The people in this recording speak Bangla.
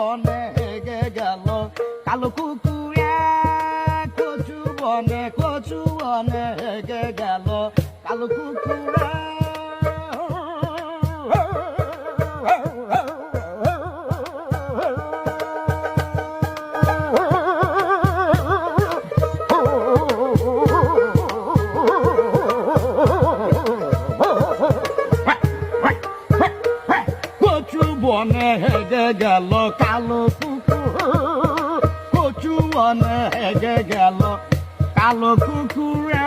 বনে গে গেল। কালো কুকুরে কচু বনে কচু বনে গে গেল। কালো কুকুরে কচু বনে হেগে গেল কালো কুকুর। কচু বনে হেগে গেল কালো কুকুরে।